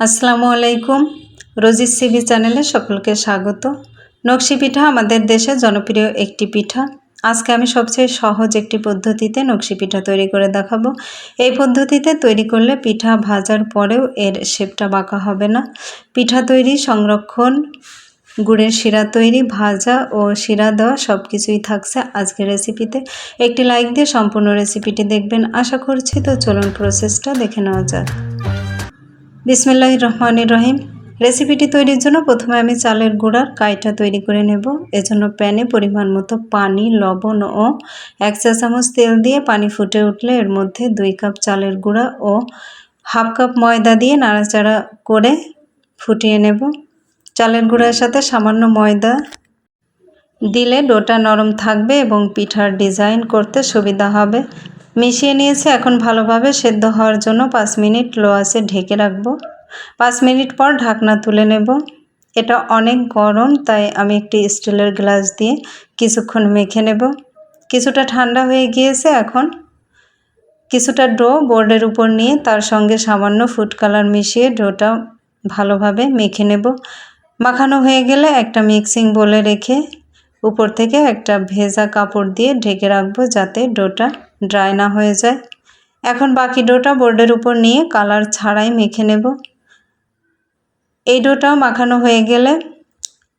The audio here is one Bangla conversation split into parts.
আসসালামু আলাইকুম। রোজিস সিভি চ্যানেলে সকলকে স্বাগত। নকশি পিঠা আমাদের দেশে জনপ্রিয় একটি পিঠা। আজকে আমি সবচেয়ে সহজ একটি পদ্ধতিতে নকশি পিঠা তৈরি করে দেখাবো। এই পদ্ধতিতে তৈরি করলে পিঠা ভাজার পরেও এর শেপটা বাঁকা হবে না। পিঠা তৈরি, সংরক্ষণ, গুড়ের শিরা তৈরি, ভাজা ও শিরা দেওয়া সব কিছুই থাকছে আজকের রেসিপিতে। একটি লাইক দিয়ে সম্পূর্ণ রেসিপিটি দেখবেন। আশা করছি তো চলুন প্রসেসটা দেখে নেওয়া যাক। বিসমিল্লাহ রহমানির রহিম। রেসিপিটি তৈরির জন্য প্রথমে আমি চালের গুঁড়ার কাইটা তৈরি করে নেব। এজন্য প্যানে পরিমাণ মতো পানি, লবণ ও এক চা চামচ তেল দিয়ে পানি ফুটে উঠলে এর মধ্যে দুই কাপ চালের গুঁড়া ও হাফ কাপ ময়দা দিয়ে নাড়াচাড়া করে ফুটিয়ে নেব। চালের গুঁড়ার সাথে সামান্য ময়দা দিলে ডোটা নরম থাকবে এবং পিঠার ডিজাইন করতে সুবিধা হবে। মিশিয়ে নিয়েছি, এখন ভালোভাবে সেদ্ধ হওয়ার জন্য পাঁচ মিনিট লো আছে ঢেকে রাখব। পাঁচ মিনিট পর ঢাকনা তুলে নেব। এটা অনেক গরম, তাই আমি একটি স্টিলের গ্লাস দিয়ে কিছুক্ষণ মেখে নেব। কিছুটা ঠান্ডা হয়ে গিয়েছে এখন। কিছুটা ডো বোর্ডের উপর নিয়ে তার সঙ্গে সামান্য ফুড কালার মিশিয়ে ডোটা ভালোভাবে মেখে নেব। মাখানো হয়ে গেলে একটা মিক্সিং বলে রেখে উপর থেকে একটা ভেজা কাপড় দিয়ে ঢেকে রাখব যাতে ডোটা ড্রাই না হয়ে যায়। এখন বাকি ডোটা বোর্ডের উপর নিয়ে কালার ছাড়াই মেখে নেব। এই ডোটাও মাখানো হয়ে গেলে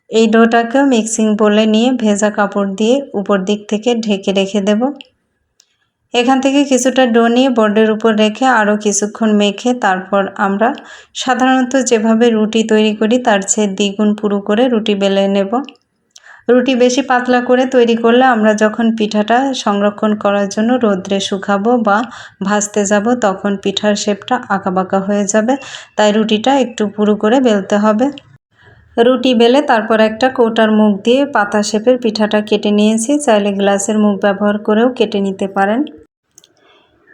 এই ডোটাকেও মিক্সিং বলে নিয়ে ভেজা কাপড় দিয়ে উপর দিক থেকে ঢেকে রেখে দেব। এখান থেকে কিছুটা ডো নিয়ে বোর্ডের উপর রেখে আরও কিছুক্ষণ মেখে তারপর আমরা সাধারণত যেভাবে রুটি তৈরি করি তার চেয়ে দ্বিগুণ পুরো করে রুটি বেলে নেব। রুটি বেশি পাতলা করে তৈরি করলে আমরা যখন পিঠাটা সংরক্ষণ করার জন্য রোদ্রে শুকাবো বা ভাজতে যাব, তখন পিঠার শেপটা আঁকাবাঁকা হয়ে যাবে। তাই রুটিটা একটু পুরু করে বেলতে হবে। রুটি বেলে তারপর একটা কৌটার মুখ দিয়ে পাতা শেপের পিঠাটা কেটে নিয়েছি। চাইলে গ্লাসের মুখ ব্যবহার করেও কেটে নিতে পারেন।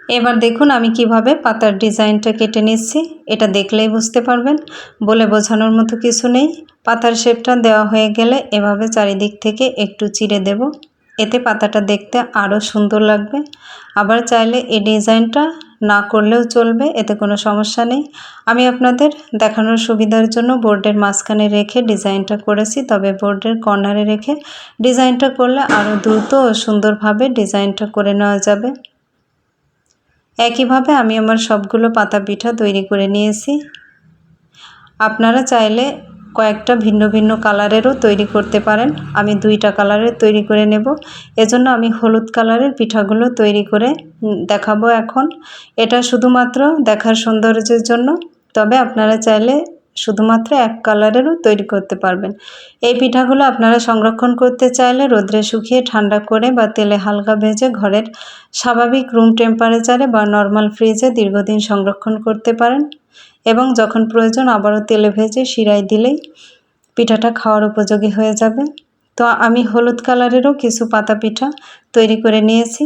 এবার দেখুন আমি কীভাবে পাতার ডিজাইনটা কেটে নিচ্ছি। এটা দেখলেই বুঝতে পারবেন। বলে বোঝানোর মতো কিছু নেই। পাতার শেপটা দেওয়া হয়ে গেলে এভাবে চারিদিক থেকে একটু চিড়ে দেব। এতে পাতাটা দেখতে আরও সুন্দর লাগবে। আবার চাইলে এই ডিজাইনটা না করলেও চলবে, এতে কোনো সমস্যা নেই। আমি আপনাদের দেখানোর সুবিধার জন্য বোর্ডের মাঝখানে রেখে ডিজাইনটা করেছি, তবে বোর্ডের কর্নারে রেখে ডিজাইনটা করলে আরও দ্রুত ও সুন্দরভাবে ডিজাইনটা করে নেওয়া যাবে। একইভাবে আমি আমার সবগুলো পাতা পিঠা তৈরি করে নিয়েছি। আপনারা চাইলে কয়েকটা ভিন্ন ভিন্ন কালারেরও তৈরি করতে পারেন। আমি দুইটা কালারের তৈরি করে নেব। এজন্য আমি হলুদ কালারের পিঠাগুলো তৈরি করে দেখাবো এখন। এটা শুধুমাত্র দেখার সৌন্দর্যের জন্য। তবে আপনারা চাইলে শুধুমাত্র এক কালারেরও তৈরি করতে পারবেন। এই পিঠাগুলো আপনারা সংরক্ষণ করতে চাইলে রোদ্রে শুকিয়ে ঠান্ডা করে বা তেলে হালকা ভেজে ঘরের স্বাভাবিক রুম টেম্পারেচারে বা নর্মাল ফ্রিজে দীর্ঘদিন সংরক্ষণ করতে পারেন এবং যখন প্রয়োজন আবারও তেলে ভেজে শিরায় দিলেই পিঠাটা খাওয়ার উপযোগী হয়ে যাবে। তো আমি হলুদ কালারেরও কিছু পাতা পিঠা তৈরি করে নিয়েছি।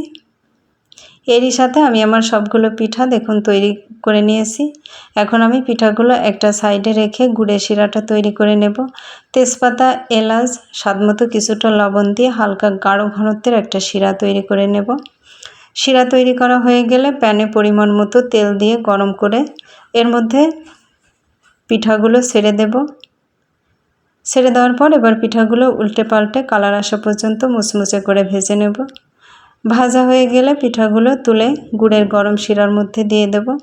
এরই সাথে আমি আমার সবগুলো পিঠা দেখুন তৈরি করে নিয়েছি। এখন আমি পিঠাগুলো একটা সাইডে রেখে গুড়ে শিরাটা তৈরি করে নেব। তেজপাতা, এলাচ, স্বাদমতো কিছুটা লবণ দিয়ে হালকা গাঢ় ঘনত্বের একটা শিরা তৈরি করে নেব। শিরা তৈরি করা হয়ে গেলে প্যানে পরিমাণ মতো তেল দিয়ে গরম করে এর মধ্যে পিঠাগুলো ছেড়ে দেব। ছেড়ে দেওয়ার পর এবার পিঠাগুলো উল্টে পাল্টে কালার আসা পর্যন্ত মুচমুচে করে ভেজে নেব। ভাজা হয়ে গেলে পিঠাগুলো তুলে গুড়ের গরম শিরার মধ্যে দিয়ে দেব।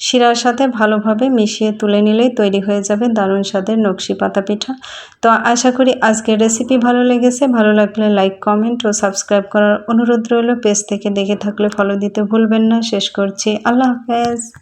শিরার সাথে ভালোভাবে মিশিয়ে তুলে নিলেই তৈরি হয়ে যাবে দারুণ স্বাদের নকশি পাতা পিঠা। তো আশা করি আজকের রেসিপি ভালো লেগেছে। ভালো লাগলে লাইক কমেন্ট ও সাবস্ক্রাইব করার অনুরোধ রইল। পেজ থেকে দেখে থাকলে ফলো দিতে ভুলবেন না। শেষ করছি। আল্লাহ হাফেজ।